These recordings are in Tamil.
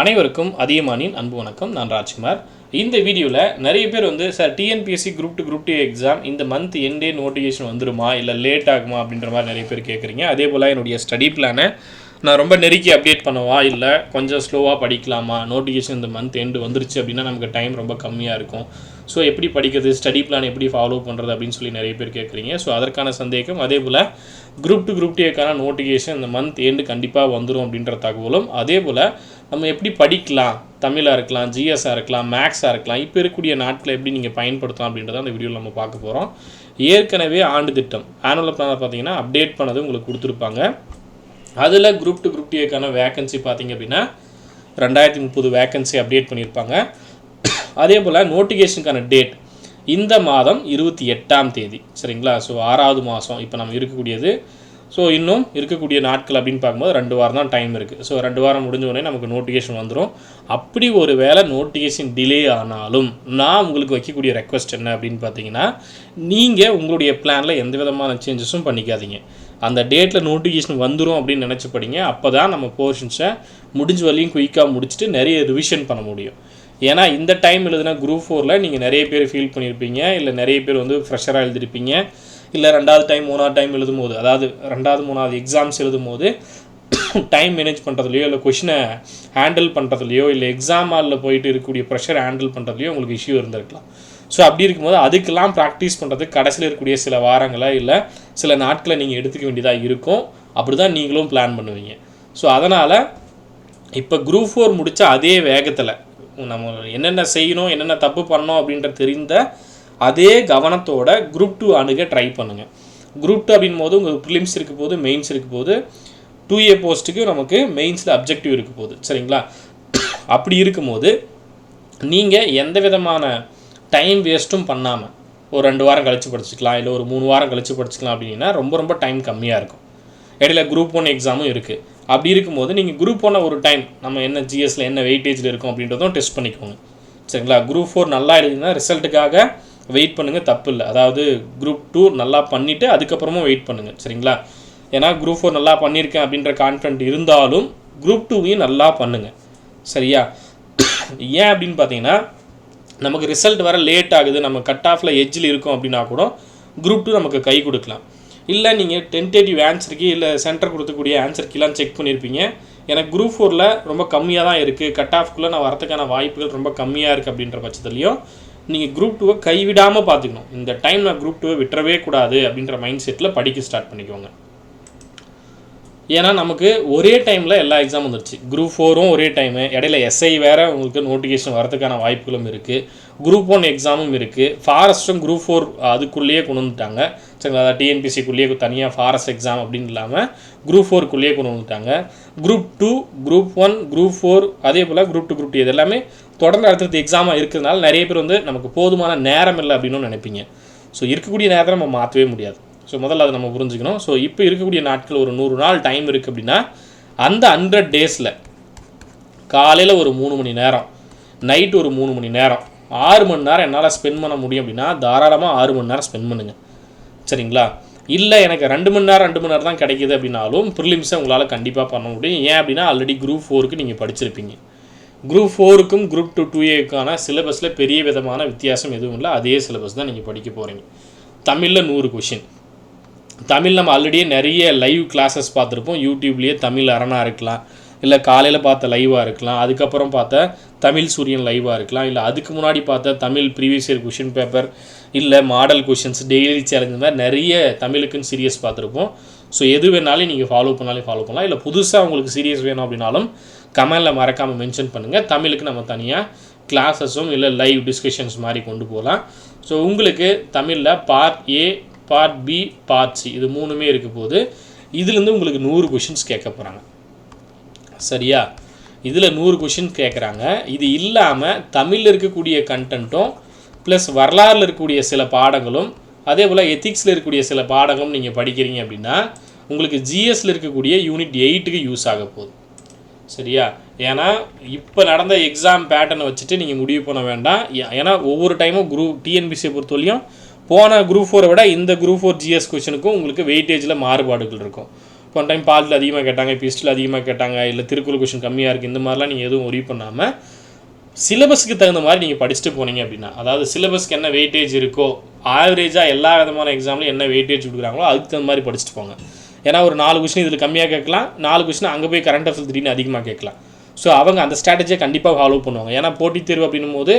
அனைவருக்கும் அதிகமானின் அன்பு வணக்கம். நான் ராஜ்குமார். இந்த வீடியோவில் நிறைய பேர் வந்து sir TNPSC group two group two exam இந்த மந்த் எண்டே நோட்டிஃபிகேஷன் வந்துருமா? இல்லை லேட் ஆகுமா? அப்படின்ற மாதிரி நிறைய பேர் கேட்குறீங்க அதே போல் என்னுடைய ஸ்டடி பிளானை நான் ரொம்ப நெருக்கி அப்டேட் பண்ணவா? இல்லை கொஞ்சம் ஸ்லோவாக படிக்கலாமா? நோட்டிஃபிகேஷன் இந்த மந்த் எண்டு வந்துருச்சு அப்படின்னா நமக்கு டைம் ரொம்ப கம்மியாக இருக்கும். ஸோ எப்படி படிக்கிறது? ஸ்டடி பிளான் எப்படி ஃபாலோ பண்ணுறது அப்படின்னு சொல்லி நிறைய பேர் கேட்குறீங்க ஸோ அதற்கான சந்தேகம். அதே போல் குரூப் டு குரூப் டேக்கான நோட்டிஃபிகேஷன் இந்த மந்த் எண்டு கண்டிப்பாக வந்துடும் அப்படின்ற தகவலும் அதே போல் நம்ம எப்படி படிக்கலாம்? தமிழாக இருக்கலாம் ஜிஎஸ்ஸாக இருக்கலாம் மேக்ஸாக இருக்கலாம் இப்போ இருக்கக்கூடிய நாட்களை எப்படி நீங்கள் பயன்படுத்தலாம் அப்படின்றத அந்த வீடியோவில் நம்ம பார்க்க போகிறோம் ஏற்கனவே ஆண்டு திட்டம் ஆனுவல் பிளானை பார்த்தீங்கன்னா அப்டேட் பண்ணது உங்களுக்கு கொடுத்துருப்பாங்க. அதில் குரூப் டு குரூப் டிஏக்கான வேக்கன்சி பார்த்தீங்க அப்படின்னா ரெண்டாயிரத்தி முப்பது வேக்கன்சி அப்டேட் பண்ணியிருப்பாங்க. அதே போல் நோட்டிஃபிகேஷனுக்கான டேட் இந்த மாதம் இருபத்தி எட்டாம் தேதி சரிங்களா? ஸோ ஆறாவது மாதம் இப்போ நம்ம இருக்கக்கூடியது ஸோ இன்னும் இருக்கக்கூடிய நாட்கள் அப்படின்னு பார்க்கும்போது ரெண்டு வாரம் தான் டைம் இருக்குது ஸோ ரெண்டு வாரம் முடிஞ்ச உடனே நமக்கு நோட்டிஃபிகேஷன் வந்துடும் அப்படி ஒரு வேளை நோட்டிஃபிகேஷன் டிலே ஆனாலும் நான் உங்களுக்கு வைக்கக்கூடிய ரெக்வஸ்ட் என்ன அப்படின்னு பார்த்தீங்கன்னா நீங்கள் உங்களுடைய பிளானில் எந்த விதமான சேஞ்சஸும் பண்ணிக்காதீங்க. அந்த டேட்டில் நோட்டிஃபிகேஷன் வந்துடும் அப்படின்னு நினச்சி படிங்க. அப்போ தான் நம்ம போர்ஷன்ஸை முடிஞ்ச வரையும் குயிக்காக முடிச்சுட்டு நிறைய ரிவிஷன் பண்ண முடியும். ஏன்னா இந்த டைம் எழுதுனா குரூப் ஃபோரில் நீங்கள் நிறைய பேர் ஃபீல் பண்ணியிருப்பீங்க இல்லை நிறைய பேர் வந்து ஃப்ரெஷராக எழுதிருப்பீங்க. இல்லை ரெண்டாவது டைம் மூணாவது டைம் எழுதும் போது அதாவது ரெண்டாவது மூணாவது எக்ஸாம்ஸ் எழுதும் போது டைம் மேனேஜ் பண்ணுறதுலையோ இல்லை கொஷினை ஹேண்டில் பண்ணுறதுலையோ இல்லை எக்ஸாம் ஹாலில் போயிட்டு இருக்கக்கூடிய ப்ரெஷர் ஹேண்டில் பண்ணுறதுலையோ உங்களுக்கு இஷ்யூ இருந்திருக்கலாம். ஸோ அப்படி இருக்கும்போது அதுக்கெல்லாம் ப்ராக்டிஸ் பண்ணுறதுக்கு கடைசியில் இருக்கக்கூடிய சில வாரங்களை இல்லை சில நாட்களை நீங்கள் எடுத்துக்க வேண்டியதாக இருக்கும். அப்படி தான் நீங்களும் பிளான் பண்ணுவீங்க. ஸோ அதனால் இப்போ குரூப் ஃபோர் முடித்த அதே வேகத்தில் நம்ம என்னென்ன செய்யணும் என்னென்ன தப்பு பண்ணோம் அப்படின்ற தெரிந்த அதே கவனத்தோட குரூப் டூ அணுக ட்ரை பண்ணுங்கள் குரூப் டூ அப்படின் போது உங்களுக்கு ப்ரிலிம்ஸ் இருக்க போது மெயின்ஸ் இருக்க போது டூ ஏ போஸ்ட்டுக்கு நமக்கு மெயின்ஸில் அப்ஜெக்டிவ் இருக்க போகுது சரிங்களா? அப்படி இருக்கும்போது நீங்கள் எந்த விதமான டைம் வேஸ்ட்டும் பண்ணாமல் ஒரு ரெண்டு வாரம் கழித்து படிச்சுக்கலாம் இல்லை ஒரு மூணு வாரம் கழித்து படிச்சுக்கலாம் அப்படின்னா ரொம்ப ரொம்ப டைம் கம்மியாக இருக்கும். இடையில குரூப் ஒன் எக்ஸாமும் இருக்குது அப்படி இருக்கும்போது நீங்கள் குரூப் ஒன்னை ஒரு டைம் நம்ம என்ன ஜிஎஸில் என்ன வெயிட்டேஜில் இருக்கும் அப்படின்றதும் டெஸ்ட் பண்ணிக்கோங்க. சரிங்களா? குரூப் ஃபோர் நல்லா எழுதினா ரிசல்ட்டுக்காக வெயிட் பண்ணுங்கள் தப்பு இல்லை அதாவது குரூப் டூ நல்லா பண்ணிவிட்டு அதுக்கப்புறமும் வெயிட் பண்ணுங்கள் சரிங்களா? ஏன்னா குரூப் ஃபோர் நல்லா பண்ணியிருக்கேன் அப்படின்ற கான்ஃபிடென்ட் இருந்தாலும் குரூப் டூவையும் நல்லா பண்ணுங்கள் சரியா? ஏன் அப்படின்னு பார்த்தீங்கன்னா நமக்கு ரிசல்ட் வர லேட் ஆகுது நம்ம கட் ஆஃபில் எஜ்ஜில் இருக்கோம் அப்படின்னா கூட குரூப் டூ நமக்கு கை கொடுக்கலாம். இல்லை நீங்கள் டென்டேட்டிவ் ஆன்சருக்கு இல்லை சென்டர் கொடுக்கக்கூடிய ஆன்சருக்கெல்லாம் செக் பண்ணியிருப்பீங்க எனக்கு குரூப் ஃபோரில் ரொம்ப கம்மியாக தான் இருக்குது கட் ஆஃப்குள்ளே நான் வரத்துக்கான வாய்ப்புகள் ரொம்ப கம்மியாக இருக்குது அப்படின்ற பட்சத்துலேயும் நீங்கள் குரூப் டூவை கைவிடாமல் பார்த்துக்கணும். இந்த டைம் நான் குரூப் டூவை விட்டுறவே கூடாது அப்படின்ற மைண்ட் செட்டில் படிக்க ஸ்டார்ட் பண்ணிக்கோங்க. ஏன்னா நமக்கு ஒரே டைமில் எல்லா எக்ஸாம் வந்துருச்சு. குரூப் ஃபோரும் ஒரே டைமு இடையில எஸ்ஐ வேறு உங்களுக்கு நோட்டிஃபிகேஷன் வரதுக்கான வாய்ப்புகளும் இருக்குது குரூப் ஒன் எக்ஸாமும் இருக்குது ஃபாரஸ்ட்டும் குரூப் ஃபோர் அதுக்குள்ளேயே கொண்டு வந்துட்டாங்க. சரிங்களா? அதாவது டிஎன்பிசிக்குள்ளேயே தனியாக ஃபாரஸ்ட் எக்ஸாம் அப்படின்னு இல்லாமல் குரூப் ஃபோருக்குள்ளேயே கொண்டு வந்துட்டாங்க. Group two group one group four அதே போல் குரூப் டூ குரூப் டூ இது எல்லாமே தொடர்ந்து அடுத்தடுத்து எக்ஸாமாக இருக்கிறதுனால நிறைய பேர் வந்து நமக்கு போதுமான நேரம் இல்லை அப்படின்னு நினைப்பீங்க. ஸோ இருக்கக்கூடிய நேரத்தை நம்ம மாற்றவே முடியாது. ஸோ முதல்ல அதை நம்ம புரிஞ்சுக்கணும். ஸோ இப்போ இருக்கக்கூடிய நாட்கள் ஒரு நூறு நாள் டைம் இருக்குது அப்படின்னா அந்த ஹண்ட்ரட் டேஸில் காலையில் ஒரு மூணு மணி நேரம் நைட் ஒரு மூணு மணி நேரம் ஆறு மணி நேரம் என்னால் ஸ்பெண்ட் பண்ண முடியும் அப்படின்னா தாராளமாக ஆறு மணி நேரம் ஸ்பெண்ட் பண்ணுங்கள் சரிங்களா? இல்லை எனக்கு ரெண்டு மணி நேரம் ரெண்டு மணி நேரம் தான் கிடைக்கிது அப்படின்னாலும் ப்ரிலிம்ஸை உங்களால் கண்டிப்பாக பண்ண முடியும். ஏன் அப்படின்னா ஆல்ரெடி குரூப் ஃபோருக்கு நீங்கள் படிச்சிருப்பீங்க. குரூப் ஃபோருக்கும் குரூப் டூ டூ ஏக்கான சிலபஸில் பெரிய விதமான வித்தியாசம் எதுவும் இல்லை. அதே சிலபஸ் தான் நீங்கள் படிக்க போகிறீங்க தமிழில் நூறு கொஷின் தமிழ் நம்ம ஆல்ரெடியே நிறைய லைவ் கிளாஸஸ் பார்த்துருப்போம். யூடியூப்லேயே தமிழ் அரணாக இருக்கலாம். இல்லை காலையில் பார்த்த லைவாக இருக்கலாம். அதுக்கப்புறம் பார்த்த தமிழ் சூரியன் லைவாக இருக்கலாம். இல்லை அதுக்கு முன்னாடி பார்த்த Tamil previous year question paper இல்லை மாடல் கொஷின்ஸ் டெய்லி சேலஞ்ச் மாதிரி நிறைய தமிழுக்குன்னு சீரியஸ் பார்த்துருப்போம். ஸோ எது வேணாலும் நீங்கள் ஃபாலோ பண்ணாலும் ஃபாலோ பண்ணலாம். இல்லை புதுசாக உங்களுக்கு சீரியஸ் வேணும் அப்படின்னாலும் கமெண்டில் மறக்காமல் மென்ஷன் பண்ணுங்கள் தமிழுக்கு நம்ம தனியாக கிளாஸஸும் இல்லை லைவ் டிஸ்கஷன்ஸ் மாதிரி கொண்டு போகலாம் ஸோ உங்களுக்கு தமிழில் part A part B part C இது மூணுமே இருக்க போது இதுலேருந்து உங்களுக்கு நூறு கொஷின்ஸ் கேட்க போகிறாங்க சரியா? இதில் நூறு கொஷின் கேட்குறாங்க இது இல்லாமல் தமிழில் இருக்கக்கூடிய கண்டென்ட்டும் ப்ளஸ் வரலாறில் இருக்கக்கூடிய சில பாடங்களும் அதே போல் எத்திக்ஸில் இருக்கக்கூடிய சில பாடங்களும் நீங்கள் படிக்கிறீங்க அப்படின்னா உங்களுக்கு ஜிஎஸ்ல இருக்கக்கூடிய யூனிட் எயிட்டுக்கு யூஸ் ஆக போகுது. சரியா? ஏன்னா இப்போ நடந்த எக்ஸாம் பேட்டர்னை வச்சுட்டு நீங்கள் முடிவு பண்ண வேண்டாம். ஏன்னா ஒவ்வொரு டைமும் குரூப் டிஎன்பிசியை பொறுத்தவரையும் போன குரூப் ஃபோரை விட இந்த குரூப் ஃபோர் ஜிஎஸ் கொஷனுக்கும் உங்களுக்கு வெயிட்டேஜில் மாறுபாடுகள் இருக்கும். இப்போ டைம் பாலில் அதிகமாக கேட்டாங்க இப்போ ஹிஸ்ட்ரியில் அதிகமாக கேட்டாங்க இல்லை திருக்குறள் கொஷின் கம்மியாக இருக்குது இந்த மாதிரிலாம் நீங்கள் எதுவும் ஒரி பண்ணாமல் சிலபஸ்க்கு தகுந்த மாதிரி நீங்கள் படிச்சுட்டு போனீங்க அப்படின்னா அதாவது சிலபஸ்க்கு என்ன வெயிட்டேஜ் இருக்கோ ஆவரேஜாக எல்லா விதமான எக்ஸாம்லையும் என்ன வெயிட்டேஜ் கொடுக்குறாங்களோ அதுக்கு தகுந்த மாதிரி படிச்சுட்டு போங்க. ஏன்னா ஒரு நாலு கொஷின் இதில் கம்மியாக கேட்கலாம் நாலு கொஷின் அங்கே போய் கரண்ட் அஃபேர்ஸ் திடீர்னு அதிகமாக கேட்கலாம். ஸோ அவங்க அந்த ஸ்ட்ராட்டஜியை கண்டிப்பாக ஃபாலோ பண்ணுவாங்க. ஏன்னா போட்டித் தேர்வு அப்படின்னும் போது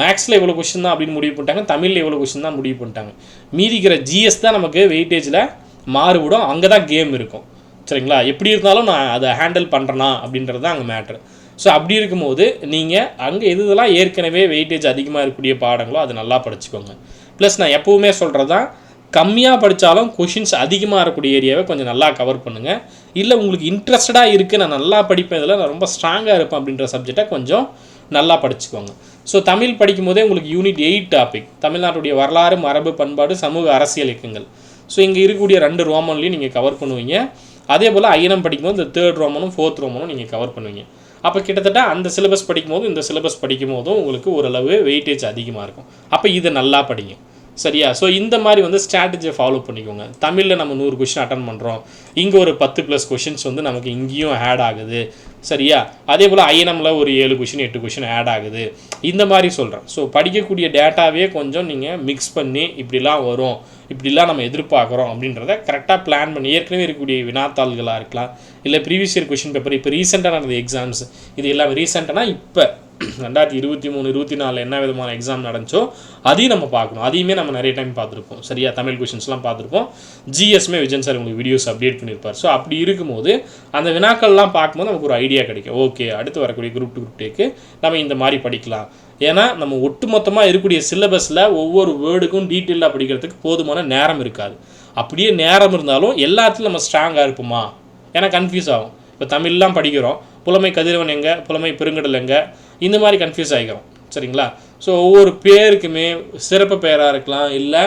மேக்ஸில் எவ்வளோ கொஷின் தான் அப்படின்னு முடிவு பண்ணிட்டாங்க தமிழில் எவ்வளோ கொஷின் தான் முடிவு பண்ணிட்டாங்க. மீதிக்கிற ஜிஎஸ் தான் நமக்கு வெயிட்டேஜில் மாறுபடும் அங்கே தான் கேம் இருக்கும். சரிங்களா? எப்படி இருந்தாலும் நான் அதை ஹேண்டில் பண்ணுறேனா அப்படின்றது தான் அங்கே மேட்ரு ஸோ அப்படி இருக்கும்போது நீங்கள் அங்கே எது இதெல்லாம் ஏற்கனவே வெயிட்டேஜ் அதிகமாக இருக்கக்கூடிய பாடங்களோ அதை நல்லா படிச்சுக்கோங்க. ப்ளஸ் நான் எப்போவுமே சொல்கிறது தான் கம்மியாக படித்தாலும் கொஷின்ஸ் அதிகமாக இருக்கக்கூடிய ஏரியாவை கொஞ்சம் நல்லா கவர் பண்ணுங்கள் இல்லை உங்களுக்கு இன்ட்ரெஸ்டடாக இருக்குது நான் நல்லா படிப்பேன் இதில் நான் ரொம்ப ஸ்ட்ராங்காக இருப்பேன் அப்படின்ற சப்ஜெக்டை கொஞ்சம் நல்லா படிச்சுக்கோங்க. ஸோ தமிழ் படிக்கும் போதே உங்களுக்கு யூனிட் எயிட் டாபிக் தமிழ்நாட்டுடைய வரலாறு மரபு பண்பாடு சமூக அரசியல் இயக்கங்கள். ஸோ இங்கே இருக்கக்கூடிய ரெண்டு ரோமன்லையும் நீங்கள் கவர் பண்ணுவீங்க. அதே போல் ஐஎனம் படிக்கும்போது இந்த தேர்ட் ரோமனும் ஃபோர்த் ரோமனும் நீங்கள் கவர் பண்ணுவீங்க. அப்போ கிட்டத்தட்ட அந்த சிலபஸ் படிக்கும்போது இந்த சிலபஸ் படிக்கும் போதும் உங்களுக்கு ஓரளவு வெயிட்டேஜ் அதிகமாக இருக்கும். அப்போ இதை நல்லா படிங்க. சரியா? ஸோ இந்த மாதிரி வந்து ஸ்ட்ராட்டஜியை ஃபாலோ பண்ணிக்கோங்க. தமிழில் நம்ம நூறு கொஷின் அட்டன் பண்ணுறோம் இங்கே ஒரு பத்து ப்ளஸ் கொஷின்ஸ் வந்து நமக்கு இங்கேயும் ஆட் ஆகுது. சரியா? அதே போல் ஐஎன்எம்ல ஒரு ஏழு கொஷின் எட்டு கொஷின் ஆட் ஆகுது. இந்த மாதிரி சொல்கிறேன் ஸோ படிக்கக்கூடிய டேட்டாவே கொஞ்சம் நீங்கள் மிக்ஸ் பண்ணி இப்படிலாம் வரும். இப்படிலாம் நம்ம எதிர்பார்க்குறோம் அப்படின்றத கரெக்டாக பிளான் பண்ணி ஏற்கனவே இருக்கக்கூடிய வினாத்தாள்களாக இருக்கலாம் இல்லை ப்ரீவியஸ் இயர் கொஷின் பேப்பர் இப்போ ரீசெண்டாக நடந்த எக்ஸாம்ஸ் இது எல்லாம் ரீசெண்டானா இப்போ ரெண்டாயிரத்தி இருபத்தி மூணு இருபத்தி நாலில் என்ன விதமான எக்ஸாம் நடந்துச்சோ அதையும் நம்ம பார்க்கணும். அதையுமே நம்ம நிறைய டைம் பார்த்துருப்போம். சரியா? தமிழ் கொஷின்ஸ்லாம் பார்த்துருப்போம். ஜிஎஸ்மே விஜயன் சார் உங்களுக்கு வீடியோஸ் அப்டேட் பண்ணியிருப்பார் ஸோ அப்படி இருக்கும்போது அந்த வினாக்கள்லாம் பார்க்கும்போது நமக்கு ஒரு ஐடியா கிடைக்கும். ஓகே அடுத்து வரக்கூடிய குரூப் டூ குரூப் டேக்கு நம்ம இந்த மாதிரி படிக்கலாம். ஏன்னா நம்ம ஒட்டுமொத்தமாக இருக்கக்கூடிய சிலபஸில் ஒவ்வொரு வேர்டுக்கும் டீட்டெயிலாக படிக்கிறதுக்கு போதுமான நேரம் இருக்காது. அப்படியே நேரம் இருந்தாலும் எல்லாத்துலையும் நம்ம ஸ்ட்ராங்காக இருப்போமா? ஏன்னா கன்ஃபியூஸ் ஆகும். இப்போ தமிழ்லாம் படிக்கிறோம். புலமை கதிரவன் எங்கே? புலமை பெருங்கடல் எங்கே? இந்த மாதிரி கன்ஃபியூஸ் ஆகிக்கிறோம் சரிங்களா? ஸோ ஒவ்வொரு பேருக்குமே சிறப்பு பெயராக இருக்கலாம். இல்லை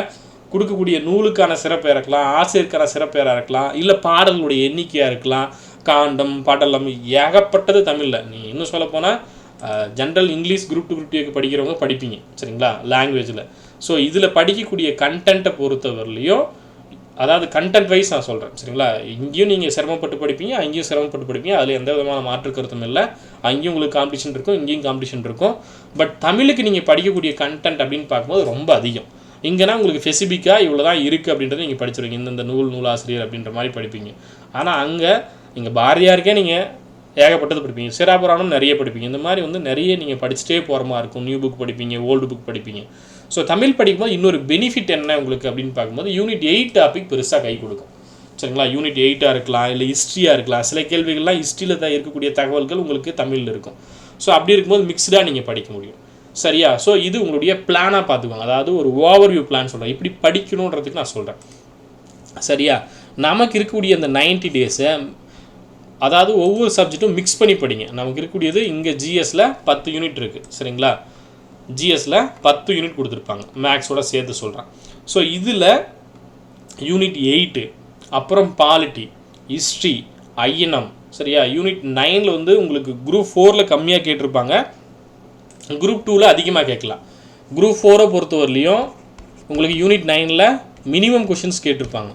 கொடுக்கக்கூடிய நூலுக்கான சிறப்பெயராக இருக்கலாம். ஆசிரியருக்கான சிறப்பெயராக இருக்கலாம். இல்லை பாடல்களுடைய எண்ணிக்கையாக இருக்கலாம். காண்டம் பாடலம் ஏகப்பட்டது தமிழில். நீ இன்னும் சொல்லப்போனால் general English group two group டூக்கு படிக்கிறவங்க படிப்பீங்க சரிங்களா? லாங்குவேஜில் ஸோ இதில் படிக்கக்கூடிய கண்டென்ட்டை பொறுத்தவரையிலையும் அதாவது கண்டென்ட் வைஸ் நான் சொல்கிறேன் சரிங்களா? இங்கேயும் நீங்கள் சிரமப்பட்டு படிப்பீங்க அங்கேயும் சிரமப்பட்டு படிப்பீங்க அதில் எந்த விதமான மாற்று கருத்தும் இல்லை. அங்கேயும் உங்களுக்கு காம்படிஷன் இருக்கும் இங்கேயும் காம்படிஷன் இருக்கும். பட் தமிழுக்கு நீங்கள் படிக்கக்கூடிய கண்டென்ட் அப்படின்னு பார்க்கும்போது ரொம்ப அதிகம். இங்கேனா உங்களுக்கு ஸ்பெசிஃபிக்காக இவ்வளோ தான் இருக்குது அப்படின்றத நீங்கள் படிச்சிருவீங்க. இந்தந்த நூல் நூலாசிரியர் அப்படின்ற மாதிரி படிப்பீங்க. ஆனால் அங்கே நீங்கள் பாரதியாருக்கே நீங்கள் ஏகப்பட்டது படிப்பீங்க. சிராபுராணம் நிறைய படிப்பீங்க. இந்த மாதிரி வந்து நிறைய நீங்கள் படிச்சுட்டே போகிற மாதிரி இருக்கும். நியூ புக் படிப்பீங்க ஓல்டு புக் படிப்பீங்க. ஸோ தமிழ் படிக்கும்போது இன்னொரு பெனிஃபிட் என்ன உங்களுக்கு அப்படின்னு பார்க்கும்போது யூனிட் எயிட் டாபிக் பெருசாக கை கொடுக்கும். சரிங்களா? யூனிட் எயிட்டாக இருக்கலாம் இல்லை ஹிஸ்ட்ரியாக இருக்கலாம். சில கேள்விகள்லாம் ஹிஸ்ட்ரியில் தான் இருக்கக்கூடிய தகவல்கள் உங்களுக்கு தமிழில் இருக்கும். ஸோ அப்படி இருக்கும்போது மிக்ஸ்டாக நீங்கள் படிக்க முடியும். சரியா? ஸோ இது உங்களுடைய பிளானாக பார்த்துக்கோங்க. அதாவது ஒரு ஓவர்வியூ பிளான் சொல்கிறேன் இப்படி படிக்கணுன்றதுக்கு நான் சொல்கிறேன் சரியா? நமக்கு இருக்கக்கூடிய அந்த நைன்டி டேஸை அதாவது ஒவ்வொரு சப்ஜெக்ட்டும் மிக்ஸ் பண்ணி படிங்க. நமக்கு இருக்கக்கூடியது இங்கே ஜிஎஸ்ல பத்து யூனிட் இருக்குது சரிங்களா? ஜிஎஸ்ல பத்து யூனிட் கொடுத்துருப்பாங்க. மேக்ஸோட சேர்த்து சொல்கிறேன் ஸோ இதில் யூனிட் எயிட்டு அப்புறம் பாலிட்டி ஹிஸ்ட்ரி ஐஎன்எம் சரியா? யூனிட் நைனில் வந்து உங்களுக்கு குரூப் ஃபோரில் கம்மியாக கேட்டிருப்பாங்க. குரூப் டூவில் அதிகமாக கேட்கலாம். குரூப் ஃபோரை பொறுத்தவரையிலையும் உங்களுக்கு யூனிட் நைனில் மினிமம் கொஷின்ஸ் கேட்டிருப்பாங்க.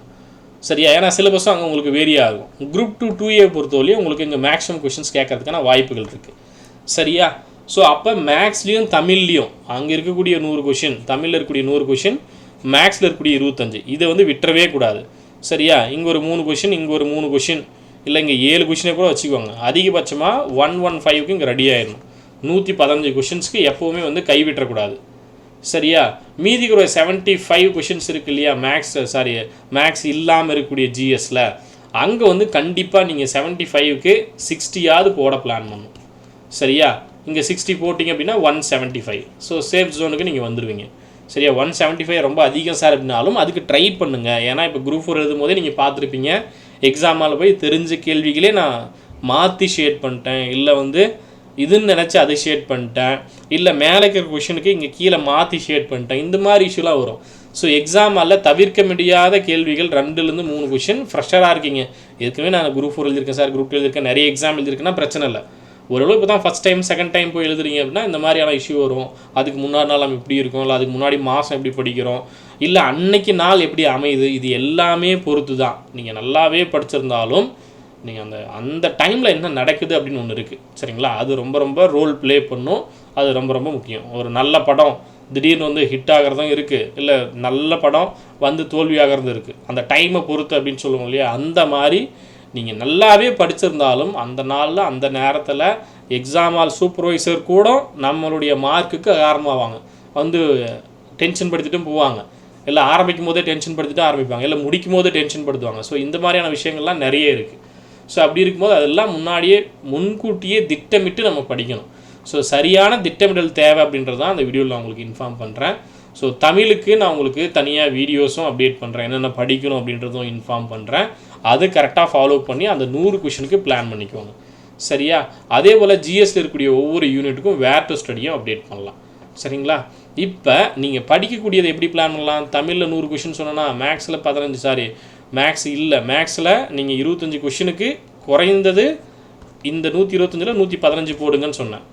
சரியா? ஏன்னா சிலபஸும் அங்கே உங்களுக்கு வேரி ஆகும். குரூப் டூ டூ ஏ பொறுத்தவரையும் உங்களுக்கு இங்கே மேக்ஸிமம் கொஷின்ஸ் கேட்கறதுக்கான வாய்ப்புகள் இருக்குது சரியா? ஸோ அப்போ மேக்ஸ்லேயும் தமிழ்லேயும் அங்கே இருக்கக்கூடிய நூறு கொஷின் தமிழில் இருக்கக்கூடிய நூறு கொஷின் மேக்ஸில் இருக்கக்கூடிய இருபத்தஞ்சு. இதை வந்து விட்டுறவே கூடாது. சரியா? இங்கே ஒரு மூணு கொஷின் இங்கே ஒரு மூணு கொஷின் இல்லை இங்கே ஏழு கொஷினே கூட வச்சுக்கோங்க. அதிகபட்சமாக ஒன் ஒன் ஃபைவ்க்கு இங்கே ரெடி ஆயிடணும். நூற்றி பதினஞ்சு கொஷின்ஸ்க்கு எப்போவுமே வந்து கைவிட்டக்கூடாது சரியா? மீதி ஒரு செவன்ட்டி ஃபைவ் கொஷின்ஸ் இருக்கு இல்லையா மேக்ஸ் சாரி மேக்ஸ் இல்லாமல் இருக்கக்கூடிய ஜிஎஸ்ல அங்கே வந்து கண்டிப்பாக நீங்கள் செவன்ட்டி ஃபைவ்க்கு சிக்ஸ்டியாவது போட பிளான் பண்ணணும் சரியா? இங்கே சிக்ஸ்டி போட்டிங்க அப்படின்னா one seventy five so safe ஜோனுக்கு நீங்கள் வந்துடுவீங்க சரியா? ஒன் செவன்ட்டி ஃபைவ் ரொம்ப அதிகம் சார் அப்படின்னாலும் அதுக்கு ட்ரை பண்ணுங்கள் ஏன்னா இப்போ குரூப் ஃபோர் எழுதும் போதே நீங்கள் பார்த்துருப்பீங்க. எக்ஸாமால் போய் தெரிஞ்ச கேள்விகளே நான் மாற்றி ஷேட் பண்ணிட்டேன். இல்லை வந்து இதுன்னு நினச்சி அதை ஷேட் பண்ணிட்டேன். இல்லை மேலே இருக்கிற கொஷனுக்கு இங்கே கீழே மாற்றி ஷேட் பண்ணிட்டேன். இந்த மாதிரி இஷ்யூலாம் வரும். ஸோ எக்ஸாமால் தவிர்க்க முடியாத கேள்விகள் ரெண்டுலேருந்து மூணு கொஷின் ஃப்ரெஷராக இருக்கீங்க. ஏற்கனவே நான் குரூப் ஃபோர் எழுதியிருக்கேன் சார் குரூப் எழுதியிருக்கேன் நிறைய எக்ஸாம் எழுதியிருக்கேன்னா பிரச்சனை இல்லை. ஓரளவு இப்போ தான் ஃபஸ்ட் டைம் செகண்ட் டைம் போய் எழுதுறீங்க அப்படின்னா இந்த மாதிரியான இஷ்யூ வரும். அதுக்கு முன்னாடி நாள் நம்ம இப்படி இருக்கோம் இல்லை அதுக்கு முன்னாடி மாதம் எப்படி படிக்கிறோம். இல்லை அன்னைக்கு நாள் எப்படி அமையுது? இது எல்லாமே பொறுத்து தான் நீங்கள் நல்லாவே படிச்சிருந்தாலும் நீங்கள் அந்த அந்த டைமில் என்ன நடக்குது அப்படின்னு ஒன்று இருக்குது சரிங்களா? அது ரொம்ப ரொம்ப ரோல் ப்ளே பண்ணும். அது ரொம்ப ரொம்ப முக்கியம். ஒரு நல்ல படம் திடீர்னு வந்து ஹிட் ஆகிறதும் இருக்குது இல்லை நல்ல படம் வந்து தோல்வி ஆகிறதும் இருக்குது அந்த டைமை பொறுத்து அப்படின்னு சொல்லுவோம் இல்லையா? அந்த மாதிரி நீங்கள் நல்லாவே படிச்சிருந்தாலும் அந்த நாளில் அந்த நேரத்தில் எக்ஸாம் ஆல் சூப்பர்வைசர் கூட நம்மளுடைய மார்க்குக்கு காரணமாவாங்க. வந்து டென்ஷன் படுத்திட்டும் போவாங்க. இல்லை ஆரம்பிக்கும் போதே டென்ஷன் படுத்திட்டு ஆரம்பிப்பாங்க. இல்லை முடிக்கும் போதே டென்ஷன் படுத்துவாங்க. ஸோ இந்த மாதிரியான விஷயங்கள்லாம் நிறைய இருக்குது ஸோ அப்படி இருக்கும்போது அதெல்லாம் முன்னாடியே முன்கூட்டியே திட்டமிட்டு நம்ம படிக்கணும். ஸோ சரியான திட்டமிடல் தேவை அப்படின்றது தான் அந்த வீடியோவில் நான் உங்களுக்கு இன்ஃபார்ம் பண்ணுறேன் ஸோ தமிழுக்கு நான் உங்களுக்கு தனியாக வீடியோஸும் அப்டேட் பண்ணுறேன் என்னென்ன படிக்கணும் அப்படின்றதும் இன்ஃபார்ம் பண்ணுறேன் அது கரெக்டாக ஃபாலோ பண்ணி அந்த நூறு கொஷனுக்கு பிளான் பண்ணிக்கோங்க. சரியா? அதே போல் ஜிஎஸ்ல இருக்கக்கூடிய ஒவ்வொரு யூனிட்டுக்கும் வேர் டு ஸ்டடியும் அப்டேட் பண்ணலாம். சரிங்களா? இப்போ நீங்கள் படிக்கக்கூடியதை எப்படி பிளான் பண்ணலாம்? தமிழில் நூறு கொஷின் சொன்னால் மேக்ஸில் பதினஞ்சு சாரி மேக்ஸ் இல்லை. மேக்ஸில் நீங்கள் இருபத்தஞ்சி கொஷினுக்கு குறைந்தது இந்த நூற்றி இருபத்தஞ்சில் நூற்றி பதினஞ்சு போடுங்கன்னு சொன்னேன்.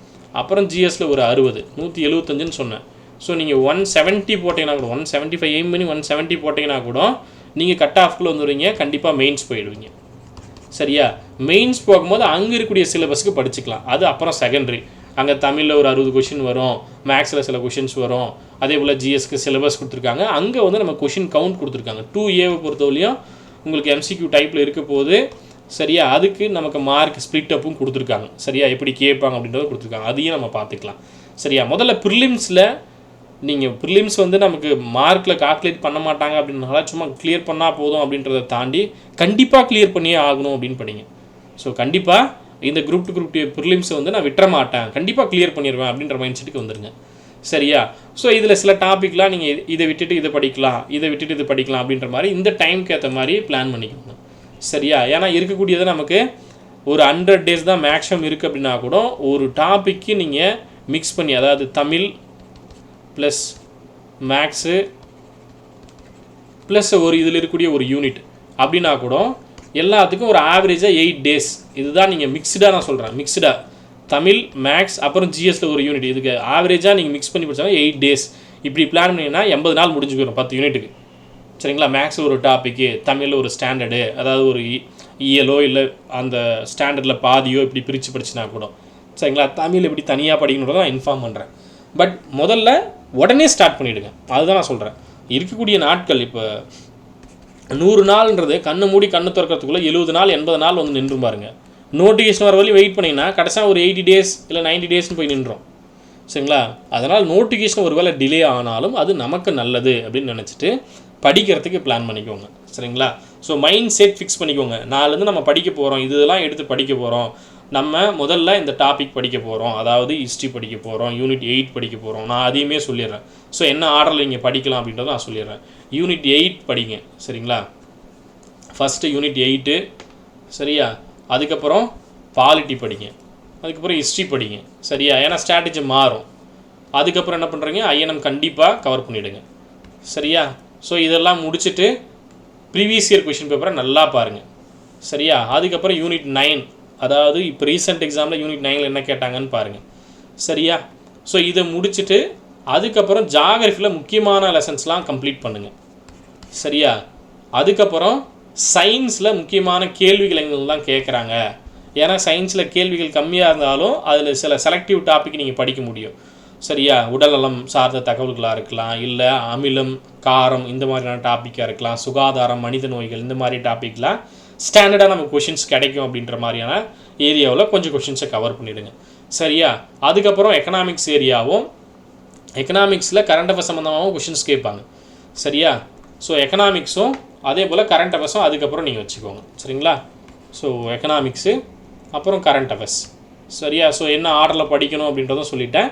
அப்புறம் ஜிஎஸில் ஒரு அறுபது நூற்றி எழுபத்தஞ்சுன்னு சொன்னேன். ஸோ நீங்கள் ஒன் செவன்ட்டி போட்டிங்கன்னா கூட ஒன் செவன்ட்டி ஃபைவ் எய்ம் பண்ணி ஒன் செவன்ட்டி போட்டிங்கன்னா கூட நீங்கள் கட் ஆஃப்குள்ளே வந்துடுவீங்க கண்டிப்பாக மெயின்ஸ் போயிடுவீங்க. சரியா? மெயின்ஸ் போகும்போது அங்கே இருக்கக்கூடிய சிலபஸ்க்கு படிச்சுக்கலாம். அது அப்புறம் செகண்டரி அங்கே தமிழில் ஒரு அறுபது கொஷின் வரும். மேக்ஸில் சில கொஷின்ஸ் வரும். அதே போல் ஜிஎஸ்க்கு சிலபஸ் கொடுத்துருக்காங்க. அங்கே வந்து நம்ம கொஷின் கவுண்ட் கொடுத்துருக்காங்க. டூ ஏவை பொறுத்தவரையும் உங்களுக்கு எம்சிக்யூ டைப்பில் இருக்க போது சரியா அதுக்கு நமக்கு மார்க் ஸ்ப்ளிட் அப்பும் கொடுத்துருக்காங்க. சரியா எப்படி கேட்பாங்க அப்படின்றத கொடுத்துருக்காங்க. அதையும் நம்ம பார்த்துக்கலாம். சரியா முதல்ல ப்ரிலிம்ஸில் நீங்கள் ப்ரிலிம்ஸ் வந்து நமக்கு மார்க்கில் கால்குலேட் பண்ண மாட்டாங்க அப்படின்னால சும்மா கிளியர் பண்ணால் போதும் அப்படின்றத தாண்டி கண்டிப்பாக கிளியர் பண்ணியே ஆகணும் அப்படின்னு படிங்க. ஸோ கண்டிப்பாக இந்த குரூப் டு குரூப் டூ ப்ரிலிம்ஸை வந்து நான் விட்டுற மாட்டேன். கண்டிப்பாக கிளியர் பண்ணிடுவேன் அப்படின்ற மைண்ட் செட்டுக்கு வந்துருங்க. சரியா? ஸோ இதில் சில டாப்பிக்லாம் நீங்கள் இதை விட்டுட்டு இதை படிக்கலாம் இதை விட்டுட்டு இது படிக்கலாம் அப்படின்ற மாதிரி இந்த டைம்க்கு ஏற்ற மாதிரி பிளான் பண்ணிக்கோங்க. சரியா? ஏன்னா இருக்கக்கூடியது நமக்கு ஒரு ஹண்ட்ரட் டேஸ் தான் மேக்ஸிமம் இருக்குது அப்படின்னா கூட ஒரு டாபிக்கு நீங்கள் மிக்ஸ் பண்ணி அதாவது தமிழ் ப்ளஸ் மேக்ஸு ப்ளஸ் ஒரு இதில் இருக்கக்கூடிய ஒரு யூனிட் அப்படின்னா கூட எல்லாத்துக்கும் ஒரு ஆவரேஜாக எயிட் டேஸ் இதுதான் நீங்கள் மிக்ஸ்டாக நான் சொல்கிறேன் மிக்ஸ்டாக தமிழ் மேக்ஸ் அப்புறம் ஜிஎஸ்சில் ஒரு யூனிட் இதுக்கு ஆவரேஜாக நீங்கள் மிக்ஸ் பண்ணி படித்தாலும் எயிட் டேஸ் இப்படி பிளான் பண்ணிங்கன்னா எண்பது நாள் முடிஞ்சு போயிடும் பத்து யூனிட்டுக்கு சரிங்களா? மேக்ஸ் ஒரு டாப்பிக்கு தமிழில் ஒரு ஸ்டாண்டர்டு அதாவது ஒரு e, இயலோ இல்லை அந்த ஸ்டாண்டர்டில் பாதியோ இப்படி பிரித்து படிச்சுனா கூட. சரிங்களா? தமிழ் எப்படி தனியாக படிக்கணுன்றதை நான் இன்ஃபார்ம் பண்ணுறேன் பட் முதல்ல உடனே ஸ்டார்ட் பண்ணிவிடுங்க அதுதான் நான் சொல்கிறேன் இருக்கக்கூடிய நாட்கள் இப்போ நூறு நாள்ன்றது கண்ணை மூடி கண்ணு திறக்கிறதுக்குள்ளே எழுபது நாள் எண்பது நாள் வந்து நின்று பாருங்க. நோட்டிஃபிகேஷன் வர வரையும் வெயிட் பண்ணிங்கன்னா கடைசியாக ஒரு எயிட்டி டேஸ் இல்லை 90 டேஸ்னு போய் நின்றோம் சரிங்களா? அதனால் நோட்டிஃபிகேஷன் ஒருவேளை டிலே ஆனாலும் அது நமக்கு நல்லது அப்படின்னு நினச்சிட்டு படிக்கிறதுக்கு பிளான் பண்ணிக்கோங்க. சரிங்களா? ஸோ மைண்ட் செட் ஃபிக்ஸ் பண்ணிக்கோங்க. நாலுலேருந்து நம்ம படிக்க போகிறோம் இதெல்லாம் எடுத்து படிக்க போகிறோம் நம்ம முதல்ல இந்த டாபிக் படிக்க போகிறோம் அதாவது ஹிஸ்ட்ரி படிக்க போகிறோம் யூனிட் எயிட் படிக்க போகிறோம் நான் அதையுமே சொல்லிடுறேன். ஸோ என்ன ஆர்டரில் நீங்கள் படிக்கலாம் அப்படின்றத நான் சொல்லிடுறேன். யூனிட் எயிட் படிங்க. சரிங்களா? ஃபஸ்ட்டு யூனிட் எயிட்டு சரியா? அதுக்கப்புறம் பாலிட்டி படிங்க. அதுக்கப்புறம் ஹிஸ்ட்ரி படிங்க. சரியா? ஏன்னா ஸ்ட்ராட்டஜி மாறும். அதுக்கப்புறம் என்ன பண்ணுறீங்க ஐஎன்எம் கண்டிப்பாக கவர் பண்ணிவிடுங்க சரியா? ஸோ இதெல்லாம் முடிச்சுட்டு ப்ரீவியஸ் இயர் கொஷின் பேப்பரை நல்லா பாருங்கள் சரியா? அதுக்கப்புறம் யூனிட் நைன் அதாவது இப்போ ரீசெண்ட் எக்ஸாமில் யூனிட் நைனில் என்ன கேட்டாங்கன்னு பாருங்கள் சரியா? ஸோ இதை முடிச்சுட்டு அதுக்கப்புறம் ஜாகிரஃபியில் முக்கியமான லெசன்ஸ்லாம் கம்ப்ளீட் பண்ணுங்கள் சரியா? அதுக்கப்புறம் சயின்ஸில் முக்கியமான கேள்விகள் தான் கேட்குறாங்க ஏன்னா சயின்ஸில் கேள்விகள் கம்மியாக இருந்தாலும் அதில் சில செலக்டிவ் டாபிக் நீங்கள் படிக்க முடியும். சரியா? உடல்நலம் சார்ந்த தகவல்களாக இருக்கலாம். இல்லை அமிலம் காரம் இந்த மாதிரியான டாப்பிக்காக இருக்கலாம். சுகாதாரம் மனித நோய்கள் இந்த மாதிரி டாப்பிக்லாம் ஸ்டாண்டர்டாக நமக்கு கொஷின்ஸ் கிடைக்கும் அப்படின்ற மாதிரியான ஏரியாவில் கொஞ்சம் கொஷின்ஸை கவர் பண்ணிவிடுங்க சரியா? அதுக்கப்புறம் எக்கனாமிக்ஸ் ஏரியாவும் எக்கனாமிக்ஸில் கரண்ட் அஃபேர்ஸ் சம்மந்தமாகவும் கொஷின்ஸ் கேட்பாங்க. சரியா? ஸோ எக்கனாமிக்ஸும் அதே போல் கரண்ட் அஃபேர்ஸும் அதுக்கப்புறம் நீங்கள் வச்சுக்கோங்க. சரிங்களா? ஸோ எக்கனாமிக்ஸு அப்புறம் கரண்ட் அஃபேர்ஸ் சரியா? ஸோ என்ன ஆர்டரில் படிக்கணும் அப்படின்றதும் சொல்லிட்டேன்.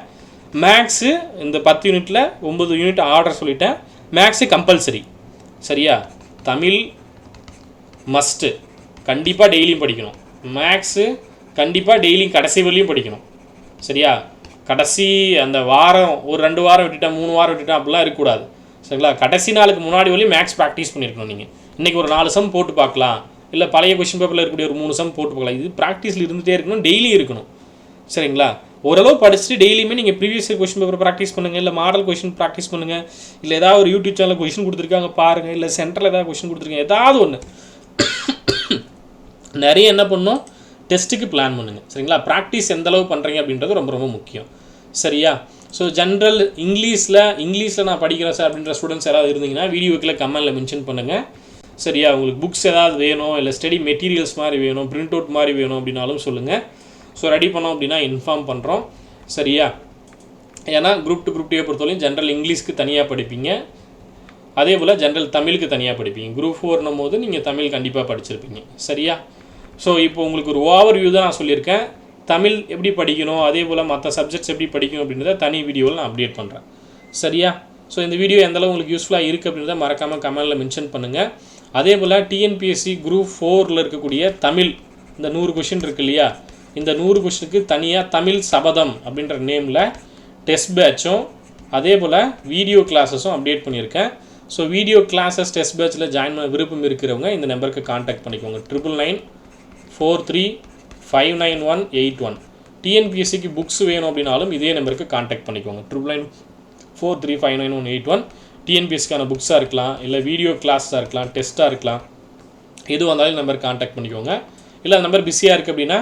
மேக்ஸு இந்த பத்து யூனிட்டில் ஒம்பது யூனிட் ஆர்டர் சொல்லிட்டேன். மேக்ஸு கம்பல்சரி சரியா? தமிழ் மஸ்ட்டு கண்டிப்பாக டெய்லியும் படிக்கணும். மேக்ஸு கண்டிப்பாக டெய்லியும் கடைசி வரையும் படிக்கணும். சரியா? கடைசி அந்த வாரம் ஒரு ரெண்டு வாரம் விட்டுட்டேன் மூணு வாரம் விட்டுட்டேன் அப்படிலாம் இருக்கக்கூடாது. சரிங்களா? கடைசி நாளுக்கு முன்னாடி வரையும் மேக்ஸ் ப்ராக்டிஸ் பண்ணியிருக்கணும் நீங்கள் இன்றைக்கி ஒரு நாலு சம் போட்டு பார்க்கலாம். இல்லை பழைய கொஷின் பேப்பரில் இருக்கக்கூடிய ஒரு மூணு சம் போட்டு பார்க்கலாம். இது ப்ராக்டிஸில் இருந்துகிட்டே இருக்கணும் டெய்லி இருக்கணும். சரிங்களா? ஓரளவு படிச்சுட்டு டெய்லியுமே நீங்கள் ப்ரீவியஸ் கொஷின் பேப்பர் ப்ராக்டிஸ் பண்ணுங்கள் இல்லை மாடல் கொஷின் ப்ராக்டிஸ் பண்ணுங்கள் இல்லை ஏதாவது ஒரு யூடியூப் சேனல் கொஷின் கொடுத்துருக்காங்க பாருங்கள் இல்லை சென்டரில் ஏதாவது கொஷின் கொடுத்துருக்காங்க. ஏதாவது ஒன்று நிறைய என்ன பண்ணணும் டெஸ்ட்டுக்கு பிளான் பண்ணுங்கள் சரிங்களா? ப்ராக்டிஸ் எந்த அளவு பண்ணுறீங்க அப்படின்றது ரொம்ப ரொம்ப முக்கியம். சரியா? ஸோ ஜென்ரல் இங்கிலீஷில் இங்கிலீஷில் நான் படிக்கிறேன் சார் அப்படின்ற ஸ்டூடெண்ட்ஸ் யாராவது இருந்தீங்கன்னா வீடியோக்கில் கமெண்டில் மென்ஷன் பண்ணுங்கள் சரியா? உங்களுக்கு புக்ஸ் ஏதாவது வேணும் இல்லை ஸ்டடி மெட்டீரியல்ஸ் மாதிரி வேணும் பிரிண்ட் அவுட் மாதிரி வேணும் அப்படின்னாலும் சொல்லுங்கள் ஸோ ரெடி பண்ணோம் அப்படின்னா இன்ஃபார்ம் பண்ணுறோம் சரியா? ஏன்னா குரூப் டு குரூப் டே பொறுத்தவரையும் ஜென்ரல் இங்கிலீஷ்க்கு தனியாக படிப்பீங்க. அதே போல் ஜென்ரல் தமிழுக்கு தனியாக படிப்பீங்க. குரூப் ஃபோர்னும் போது நீங்கள் தமிழ் கண்டிப்பாக படிச்சிருப்பீங்க. சரியா? ஸோ இப்போ உங்களுக்கு ஒரு ஓவர் வியூ தான் நான் சொல்லியிருக்கேன். தமிழ் எப்படி படிக்கணும் அதே போல் மற்ற சப்ஜெக்ட்ஸ் எப்படி படிக்கணும் அப்படின்றத தனி வீடியோவில் நான் அப்டேட் பண்ணுறேன் சரியா? ஸோ இந்த வீடியோ எந்தளவு உங்களுக்கு யூஸ்ஃபுல்லாக இருக்குது அப்படின்றத மறக்காமல் கமெண்டில் மென்ஷன் பண்ணுங்கள் அதே போல் டிஎன்பிஎஸ்சி குரூப் ஃபோரில் இருக்கக்கூடிய தமிழ் இந்த நூறு கொஷின் இருக்கு இல்லையா? இந்த நூறு கொஷினுக்கு தனியாக தமிழ் சபதம் அப்படின்ற நேமில் டெஸ்ட் பேட்சும் அதே போல் வீடியோ கிளாஸஸும் அப்டேட் பண்ணியிருக்கேன். ஸோ வீடியோ கிளாஸஸ் டெஸ்ட் பேட்சில் ஜாயின் பண்ண விருப்பம் இருக்கிறவங்க இந்த நம்பருக்கு காண்டாக்ட் பண்ணிக்கோங்க. Triple nine four three five nine one eight one டிஎன்பிஎஸ்சிக்கு books வேணும் அப்படின்னாலும் இதே நம்பருக்கு காண்டாக்ட் பண்ணிக்கோங்க. Triple nine four three five nine one eight one டிஎன்பிஎஸ்சிக்கான புக்ஸாக இருக்கலாம் இல்லை வீடியோ கிளாஸாக இருக்கலாம் டெஸ்ட்டாக இருக்கலாம். எது வந்தாலும் நம்பர் காண்டாக்ட் பண்ணிக்கோங்க. இல்லை நம்பர் பிஸியாக இருக்குது அப்படின்னா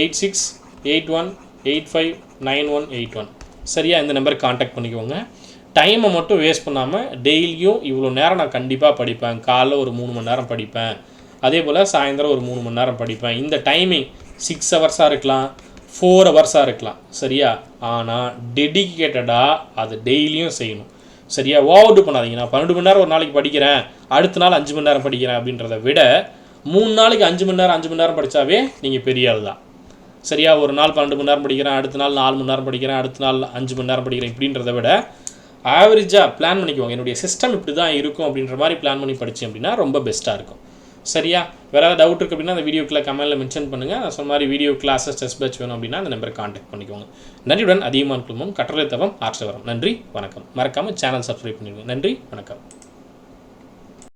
eight six eight one eight five nine one eight one சரியாக இந்த நம்பர் காண்டாக்ட் பண்ணிக்கோங்க. டைமை மட்டும் வேஸ்ட் பண்ணாமல் டெய்லியும் இவ்வளோ நேரம் நான் கண்டிப்பாக படிப்பேன். காலைல ஒரு மூணு மணி நேரம் படிப்பேன். அதே போல் சாயந்தரம் ஒரு மூணு மணி நேரம் படிப்பேன். இந்த டைமிங் சிக்ஸ் ஹவர்ஸாக இருக்கலாம் ஃபோர் ஹவர்ஸாக இருக்கலாம். சரியா? ஆனால் டெடிக்கேட்டடாக அது டெய்லியும் செய்யணும். சரியா? ஓவர் பண்ணாதீங்க. நான் பன்னெண்டு மணி நேரம் ஒரு நாளைக்கு படிக்கிறேன். அடுத்த நாள் அஞ்சு மணி நேரம் படிக்கிறேன் அப்படின்றத விட மூணு நாளைக்கு அஞ்சு மணி நேரம் அஞ்சு மணி நேரம் படித்தாவே நீங்கள் பெரிய ஆள் தான். சரியா? ஒரு நாள் பன்னெண்டு மணி நேரம் படிக்கிறேன் அடுத்த நாள் நாலு மணி நேரம் படிக்கிறேன் அடுத்த நாள் அஞ்சு மணி நேரம் படிக்கிறேன் இப்படின்றத விட ஆவரேஜாக பிளான் பண்ணிக்குவாங்க. என்னுடைய சிஸ்டம் இப்படி தான் இருக்கும் அப்படின்ற மாதிரி பிளான் பண்ணி படித்தேன் அப்படின்னா ரொம்ப பெஸ்ட்டாக இருக்கும். சரியா? வேறு ஏதாவது டவுட் இருக்குது அப்படின்னா அந்த வீடியோக்குள்ள கமெண்ட்டில் மென்ஷன் பண்ணுங்கள் நான் சொன்ன மாதிரி வீடியோ கிளாஸஸ் டெஸ்ட் பேட்ச் வேணும் அப்படின்னா அந்த நம்பரை காண்டாக்ட் பண்ணிக்கோங்க. நன்றியுடன் அதிகமான குழுமம் கட்டளை தவம் ஆர்ச்சவரம் நன்றி வணக்கம். மறக்காமல் சேனல் சப்ஸ்கிரைப் பண்ணிடுங்க. நன்றி வணக்கம்.